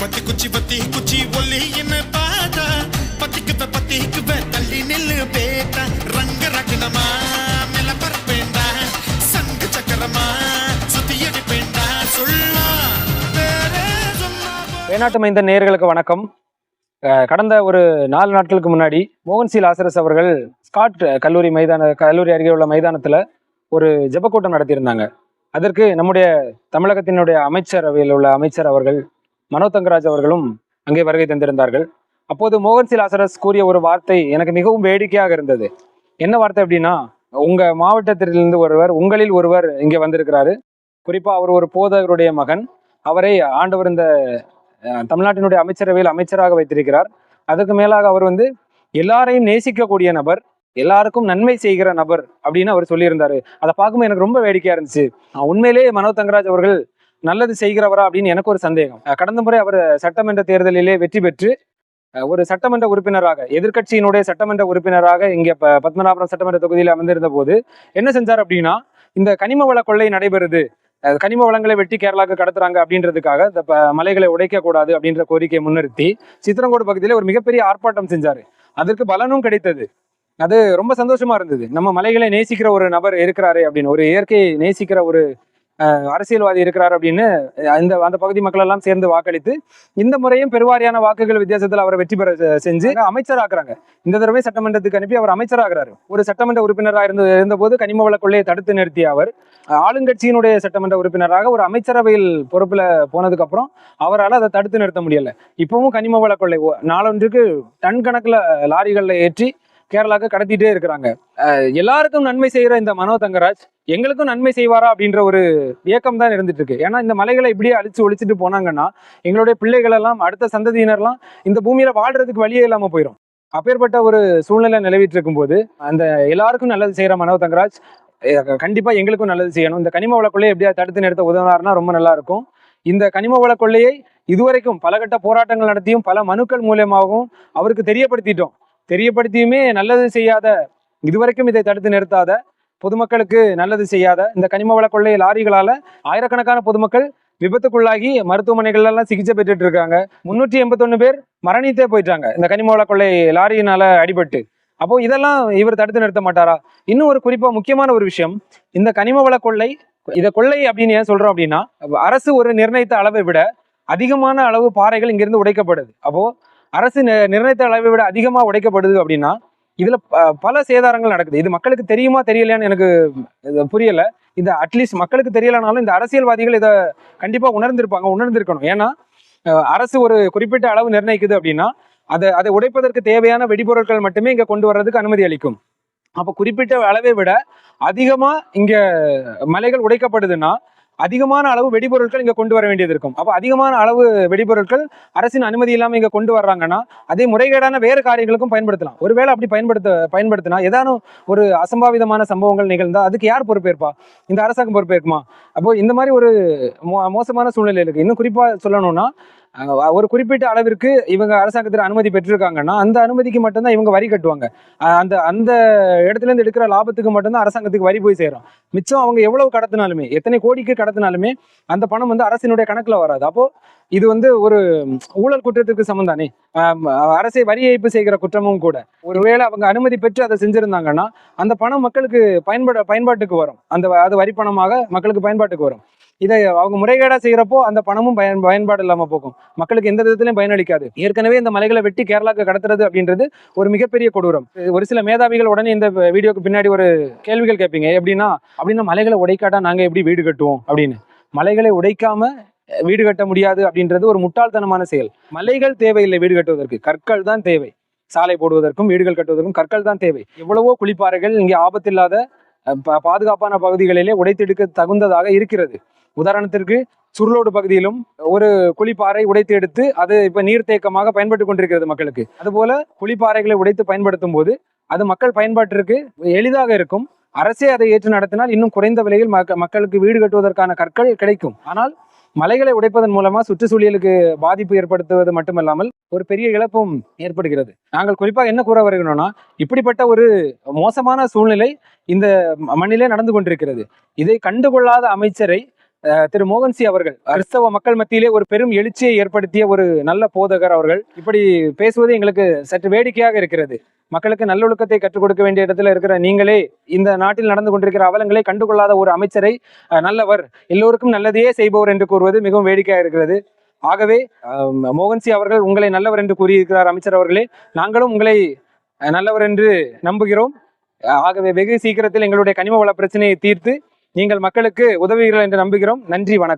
பத்தி குச்சி பத்தி குச்சி ஒல்லி என்ன பாதா? பத்திக்குவ பத்திக்குவ தள்ளி நில்லு பேட்டா ரங்க ரகணமா மெல்ல சங்கு சக்கரமா சுத்தி சொல்லா வேணாட்டு மைந்த நேர்களுக்கு வணக்கம். கடந்த ஒரு நாலு நாட்களுக்கு முன்னாடி மோகன் சி லாசரஸ் அவர்கள் ஸ்காட் கல்லூரி மைதான கல்லூரி அருகே உள்ள மைதானத்தில் ஒரு ஜெபக்கூட்டம் நடத்தியிருந்தாங்க. அதற்கு நம்முடைய தமிழகத்தினுடைய அமைச்சரவையில் உள்ள அமைச்சர் அவர்கள் மனோ தங்கராஜ் அவர்களும் அங்கே வருகை தந்திருந்தார்கள். அப்போது மோகன் சிலாசரஸ் கூறிய ஒரு வார்த்தை எனக்கு மிகவும் வேடிக்கையாக இருந்தது. என்ன வார்த்தை அப்படின்னா உங்க மாவட்டத்திலிருந்து ஒருவர் உங்களில் ஒருவர் இங்கே வந்திருக்கிறாரு. குறிப்பா அவர் ஒரு போதகருடைய மகன். அவரை ஆண்டவர் இந்த தமிழ்நாட்டினுடைய அமைச்சரவையில் அமைச்சராக வைத்திருக்கிறார். அதுக்கு மேலாக அவர் வந்து எல்லாரையும் நேசிக்கக்கூடிய நபர் எல்லாருக்கும் நன்மை செய்கிற நபர் அப்படின்னு அவர் சொல்லியிருந்தாரு. அதை பார்க்கும்போது எனக்கு ரொம்ப வேடிக்கையா இருந்துச்சு. உண்மையிலேயே மனோ தங்கராஜ் அவர்கள் நல்லது செய்கிறவரா அப்படின்னு எனக்கு ஒரு சந்தேகம். கடந்த முறை அவர் சட்டமன்ற தேர்தலிலே வெற்றி பெற்று ஒரு சட்டமன்ற உறுப்பினராக எதிர்க்கட்சியினுடைய சட்டமன்ற உறுப்பினராக இங்கே பத்மநாபுரம் சட்டமன்ற தொகுதியில் அமர்ந்திருந்த போது என்ன செஞ்சார் அப்படின்னா இந்த கனிம வள கொள்ளை நடைபெறுது. கனிம வளங்களை வெட்டி கேரளாவுக்கு கடத்துறாங்க அப்படின்றதுக்காக இந்த மலைகளை உடைக்க கூடாது அப்படின்ற கோரிக்கையை முன்னிறுத்தி சித்திரங்கோடு பகுதியில ஒரு மிகப்பெரிய ஆர்ப்பாட்டம் செஞ்சாரு. அதற்கு பலனும் கிடைத்தது. அது ரொம்ப சந்தோஷமா இருந்தது. நம்ம மலைகளை நேசிக்கிற ஒரு நபர் இருக்கிறாரு அப்படின்னு ஒரு இயற்கையை நேசிக்கிற ஒரு அரசியல்வாதி இருக்கிறார் அப்படின்னு இந்த அந்த பகுதி மக்கள் எல்லாம் சேர்ந்து வாக்களித்து இந்த முறையும் பெருவாரியான வாக்குகள் வித்தியாசத்தில் அவரை வெற்றி பெற செஞ்சு அமைச்சராக்குறாங்க. இந்த தடவை சட்டமன்றத்துக்கு அனுப்பி அவர் அமைச்சராகிறாரு. ஒரு சட்டமன்ற உறுப்பினராக இருந்து இருந்தபோது கனிம வள கொள்ளையை தடுத்து நிறுத்திய அவர் ஆளுங்கட்சியினுடைய சட்டமன்ற உறுப்பினராக ஒரு அமைச்சரவையில் பொறுப்புல போனதுக்கு அப்புறம் அவரால் அதை தடுத்து நிறுத்த முடியல. இப்பவும் கனிம வள கொள்ளை நாளொன்றுக்கு டன் கணக்குல லாரிகள்ல ஏற்றி கேரளாவுக்கு கடத்திட்டே இருக்கிறாங்க. எல்லாருக்கும் நன்மை செய்யற இந்த மனோ தங்கராஜ் எங்களுக்கும் நன்மை செய்வாரா அப்படின்ற ஒரு இயக்கம் தான் இருந்துட்டு இருக்கு ஏன்னா இந்த மலைகளை இப்படியே அழிச்சு ஒழிச்சிட்டு போனாங்கன்னா எங்களுடைய பிள்ளைகள் எல்லாம் அடுத்த சந்ததியினர்லாம் இந்த பூமியில வாழ்றதுக்கு வழியே இல்லாம போயிடும் அப்பேற்பட்ட ஒரு சூழ்நிலை நிலவிட்டு இருக்கும்போது அந்த எல்லாருக்கும் நல்லது செய்யற மனோ தங்கராஜ் கண்டிப்பா எங்களுக்கும் நல்லது செய்யணும். இந்த கனிம வளக்குள்ளே எப்படியா தடுத்து நிறுத்த உதவினார்னா ரொம்ப நல்லா இருக்கும் இந்த கனிம வள கொள்ளையை இதுவரைக்கும் பலகட்ட போராட்டங்கள் நடத்தியும் பல மனுக்கள் மூலியமாகவும் அவருக்கு தெரியப்படுத்திட்டோம். தெரியப்படுத்தியுமே நல்லது செய்யாத இதுவரைக்கும் இதை தடுத்து நிறுத்தாத பொதுமக்களுக்கு நல்லது செய்யாத இந்த கனிம வள கொள்ளை லாரிகளால ஆயிரக்கணக்கான பொதுமக்கள் விபத்துக்குள்ளாகி மருத்துவமனைகள்லாம் சிகிச்சை பெற்றுட்டு இருக்காங்க முன்னூற்றி எண்பத்தொன்னு பேர் மரணித்தே போயிட்டாங்க. இந்த கனிம வள கொள்ளை லாரியினால அடிபட்டு. அப்போ இதெல்லாம் இவர் தடுத்து நிறுத்த மாட்டாரா? இன்னும் ஒரு குறிப்பா முக்கியமான ஒரு விஷயம். இந்த கனிம வள கொள்ளை இதை கொள்ளை அப்படின்னு ஏன் சொல்றோம் அப்படின்னா அரசு ஒரு நிர்ணயித்த அளவை விட அதிகமான அளவு பாறைகள் இங்கிருந்து உடைக்கப்படுது. அப்போ அரசு நிர்ணயித்த அளவை விட அதிகமாக உடைக்கப்படுது அப்படின்னா இதில் ப- பல சேதாரங்கள் நடக்குது. இது மக்களுக்கு தெரியுமா தெரியலையான்னு எனக்கு புரியலை. இந்த அட்லீஸ்ட் மக்களுக்கு தெரியலனாலும் இந்த அரசியல்வாதிகள் இதை கண்டிப்பாக உணர்ந்திருப்பாங்க உணர்ந்திருக்கணும். ஏன்னா அரசு ஒரு குறிப்பிட்ட அளவு நிர்ணயிக்குது அப்படின்னா அதை அதை உடைப்பதற்கு தேவையான வெடிபொருட்கள் மட்டுமே இங்கே கொண்டு வர்றதுக்கு அனுமதி அளிக்கும். அப்போ குறிப்பிட்ட அளவை விட அதிகமாக இங்கே மலைகள் உடைக்கப்படுதுன்னா அதிகமான அளவு வெடிபொருட்கள் இங்கே கொண்டு வர வேண்டியது இருக்கும். அப்போ அதிகமான அளவு வெடிபொருட்கள் அரசின் அனுமதி இல்லாமல் இங்கே கொண்டு வர்றாங்கன்னா அதே முறைகேடான வேறு காரியங்களுக்கும் பயன்படுத்தலாம். ஒருவேளை அப்படி பயன்படுத்த பயன்படுத்தினா ஏதானும் ஒரு அசம்பாவிதமான சம்பவங்கள் நிகழ்ந்தால் அதுக்கு யார் பொறுப்பேற்பா? இந்த அரசாங்கம் பொறுப்பேற்குமா? அப்போ இந்த மாதிரி ஒரு மோ- மோசமான சூழ்நிலை இருக்குது இன்னும் குறிப்பாக சொல்லணும்னா ஒரு குறிப்பிட்ட அளவிற்கு இவங்க அரசாங்கத்தில் அனுமதி பெற்றிருக்காங்கன்னா அந்த அனுமதிக்கு மட்டும்தான் இவங்க வரி கட்டுவாங்க. அந்த அந்த இடத்துலேருந்து எடுக்கிற லாபத்துக்கு மட்டும்தான் அரசாங்கத்துக்கு வரி போய் சேரும். மிச்சம் அவங்க எவ்வளவு கடத்தினாலுமே எத்தனை கோடிக்கு கடத்தினாலுமே அந்த பணம் வந்து அரசினுடைய கணக்கில் வராது. அப்போது இது வந்து ஒரு ஊழல் குற்றத்திற்கு சமம் தானே? அரசை வரி ஏய்ப்பு செய்கிற குற்றமும் கூட. ஒருவேளை அவங்க அனுமதி பெற்று அதை செஞ்சிருந்தாங்கன்னா அந்த பணம் மக்களுக்கு பயன்பட பயன்பாட்டுக்கு வரும். அந்த அது வரி பணமாக மக்களுக்கு பயன்பாட்டுக்கு வரும். இதை அவங்க முறைகேடாக செய்கிறப்போ அந்த பணமும் பயன் பயன்பாடு இல்லாமல் போகும். மக்களுக்கு எந்த விதத்திலையும் பயனளிக்காது. ஏற்கனவே இந்த மலைகளை வெட்டி கேரளாவுக்கு கடத்துறது அப்படின்றது ஒரு மிகப்பெரிய கொடூரம். ஒரு சில மேதாவிகள் உடனே இந்த வீடியோக்கு பின்னாடி ஒரு கேள்விகள் கேட்பீங்க. எப்படின்னா அப்படின்னா மலைகளை உடைக்காட்டா நாங்கள் எப்படி வீடு கட்டுவோம்? அப்படின்னு. மலைகளை உடைக்காம வீடு கட்ட முடியாது அப்படின்றது ஒரு முட்டாள்தனமான செயல். மலைகள் தேவையில்லை வீடு கட்டுவதற்கு. கற்கள் தான் தேவை. சாலை போடுவதற்கும் வீடுகள் கட்டுவதற்கும் கற்கள் தான் தேவை. எவ்வளவோ குளிப்பாறைகள் இங்கே ஆபத்தில்லாத பாதுகாப்பான பகுதிகளிலே உடைத்தெடுக்க தகுந்ததாக இருக்கிறது. உதாரணத்திற்கு சுருளோடு பகுதியிலும் ஒரு குழிப்பாறை உடைத்து எடுத்து அது இப்போ நீர்த்தேக்கமாக பயன்பட்டு கொண்டிருக்கிறது மக்களுக்கு. அதுபோல குழிப்பாறைகளை உடைத்து பயன்படுத்தும் போது அது மக்கள் பயன்பாட்டிற்கு எளிதாக இருக்கும். அரசே அதை ஏற்று நடத்தினால் இன்னும் குறைந்த விலையில் மக்களுக்கு வீடு கட்டுவதற்கான கற்கள் கிடைக்கும். ஆனால் மலைகளை உடைப்பதன் மூலமா சுற்றுச்சூழலுக்கு பாதிப்பு ஏற்படுத்துவது மட்டுமல்லாமல் ஒரு பெரிய இழப்பும் ஏற்படுகிறது. நாங்கள் குறிப்பாக என்ன கூற வருகிறோம்னா இப்படிப்பட்ட ஒரு மோசமான சூழ்நிலை இந்த மண்ணிலே நடந்து கொண்டிருக்கிறது. இதை கண்டுகொள்ளாத அமைச்சரை திரு மோகன்சி அவர்கள் கிறிஸ்தவ மக்கள் மத்தியிலே ஒரு பெரும் எழுச்சியை ஏற்படுத்திய ஒரு நல்ல போதகர் அவர்கள். இப்படி பேசுவது எங்களுக்கு சற்று வேடிக்கையாக இருக்கிறது. மக்களுக்கு நல்லொழுக்கத்தை கற்றுக் கொடுக்க வேண்டிய இடத்துல இருக்கிற நீங்களே இந்த நாட்டில் நடந்து கொண்டிருக்கிற அவலங்களை கண்டுகொள்ளாத ஒரு அமைச்சரை நல்லவர் எல்லோருக்கும் நல்லதையே செய்பவர் என்று கூறுவது மிகவும் வேடிக்கையாக இருக்கிறது. ஆகவே மோகன்சி அவர்கள் உங்களை நல்லவர் என்று கூறியிருக்கிறார் அமைச்சர் அவர்களே நாங்களும் உங்களை நல்லவர் என்று நம்புகிறோம். ஆகவே வெகு சீக்கிரத்தில் எங்களுடைய கனிம வள பிரச்சனையை தீர்த்து நீங்கள் மக்களுக்கு உதவுகிறீர்கள் என்று நம்புகிறோம். நன்றி வணக்கம்.